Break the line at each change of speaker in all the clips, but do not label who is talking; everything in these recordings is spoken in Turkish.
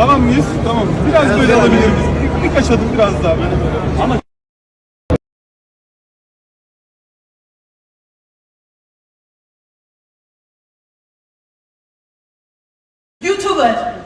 Tamam mıyız? Tamam. Biraz böyle alabilir miyiz? Bir- Birkaç adım biraz daha böyle böyle. Ama
YouTuber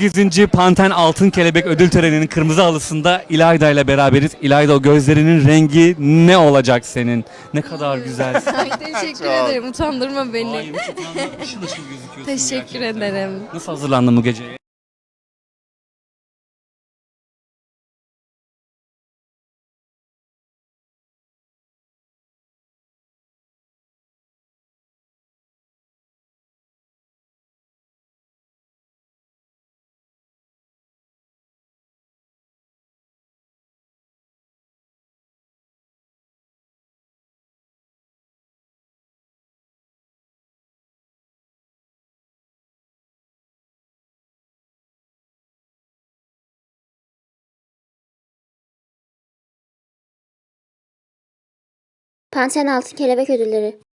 ...8. Panten Altın Kelebek Ödül Töreni'nin kırmızı halısında İlayda ile beraberiz. İlayda o gözlerinin rengi ne olacak senin? Ne kadar güzel.
Ay teşekkür ederim. Utandırma beni.
Ay, çok ışıl ışıl gözüküyorsun
Teşekkür
gerçekten.
ederim.
Nasıl hazırlandın bu geceye?
Panten Altın Kelebek Ödülleri